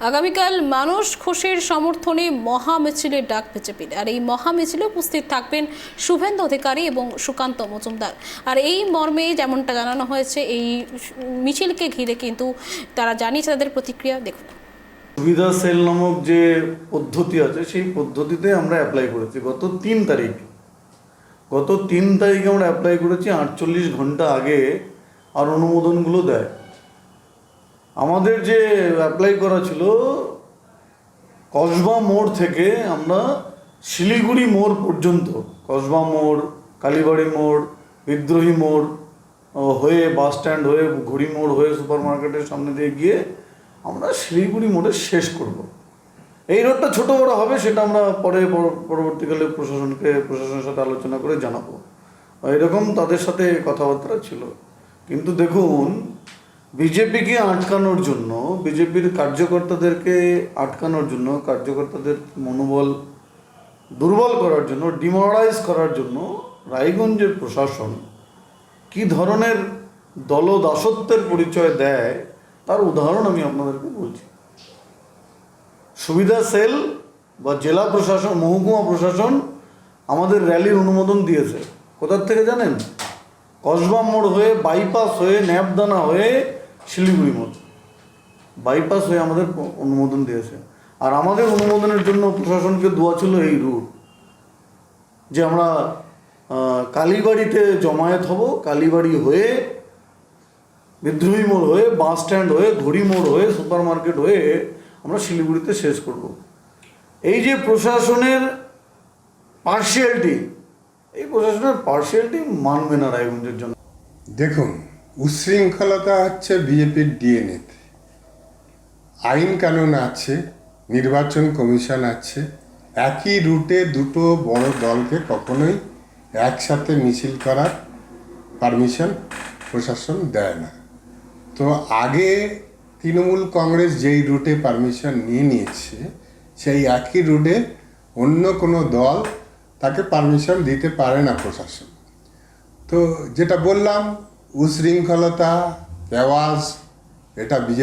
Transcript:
আগামীকাল মানুষ ঘোষের সমর্থনে মহা মিছিলের ডাক বিজেপির আর এই মহা মিছিলে উপস্থিত থাকবেন শুভেন্দু অধিকারী এবং সুকান্ত মজুমদার। আর এই মর্মে যেমনটা জানানো হয়েছে, এই মিছিলকে ঘিরে কিন্তু তারা জানিয়েছে, তাদের প্রতিক্রিয়া দেখুন। সুবিধা সেল নামক যে পদ্ধতি আছে, সেই পদ্ধতিতে আমরা অ্যাপ্লাই করেছি। গত তিন তারিখ, গত তিন তারিখে আমরা অ্যাপ্লাই করেছি, আটচল্লিশ ঘণ্টা আগে আর অনুমোদনগুলো দেয়। আমাদের যে অ্যাপ্লাই করা ছিল, কসবা মোড় থেকে আমরা শিলিগুড়ি মোড় পর্যন্ত, কসবা মোড়, কালীবাড়ি মোড়, বিদ্রোহী মোড় হয়ে বাস স্ট্যান্ড হয়ে ঘুড়ি মোড় হয়ে সুপার মার্কেটের সামনে দিয়ে গিয়ে আমরা শিলিগুড়ি মোড়ে শেষ করব। এই রোডটা ছোট বড় হবে সেটা আমরা পরে, পরবর্তীকালে প্রশাসনকে, প্রশাসনের সাথে আলোচনা করে জানাব এরকম তাদের সাথে কথাবার্তা ছিল কিন্তু দেখুন বিজেপিকে আটকানোর জন্য, বিজেপির কার্যকর্তাদেরকে আটকানোর জন্য, কার্যকর্তাদের মনোবল দুর্বল করার জন্য, ডিমোরালাইজ করার জন্য রায়গঞ্জের প্রশাসন কি ধরনের দলদাসত্বের পরিচয় দেয়, তার উদাহরণ আমি আপনাদেরকে বলছি। সুবিধা সেল বা জেলা প্রশাসন, মহকুমা প্রশাসন আমাদের র্যালির অনুমোদন দিয়েছে। কোথার থেকে জানেন? কসবা মোড় হয়ে, বাইপাস হয়ে, ন্যাপদানা হয়ে শিলিগুড়ি মোড় বাইপাস হয়ে আমাদের অনুমোদন দিয়েছে। আর আমাদের অনুমোদনের জন্য প্রশাসনকে দোয়া ছিল এই রুট। যে আমরা কালীবাড়িতে জমায়েত হব, কালীবাড়ি হয়ে, বিদ্রোহী মোড় হয়ে, বাস স্ট্যান্ড হয়ে, ঘড়ি মোড় হয়ে সুপার মার্কেট হয়ে আমরা শিলিগুড়িতে শেষ করব। এই যে প্রশাসনের পার্সিয়ালিটি এই প্রশাসনের পার্সিয়ালিটি মানবে না রায়গঞ্জের জন্য। দেখুন উচ্ছৃঙ্খলতা হচ্ছে বিজেপির ডিএনএতে আইন কানুন আছে, নির্বাচন কমিশন আছে, একই রুটে দুটো বড় দলকে কখনোই একসাথে মিছিল করার পারমিশন প্রশাসন দেয় না। তো আগে তৃণমূল কংগ্রেস যেই রুটে পারমিশন নিয়ে নিয়েছে, সেই একই রুটে অন্য কোনো দল তাকে পারমিশন দিতে পারে না প্রশাসন। তো যেটা বললাম উশৃঙ্খলতা রেওয়াজ এটা বিজেপি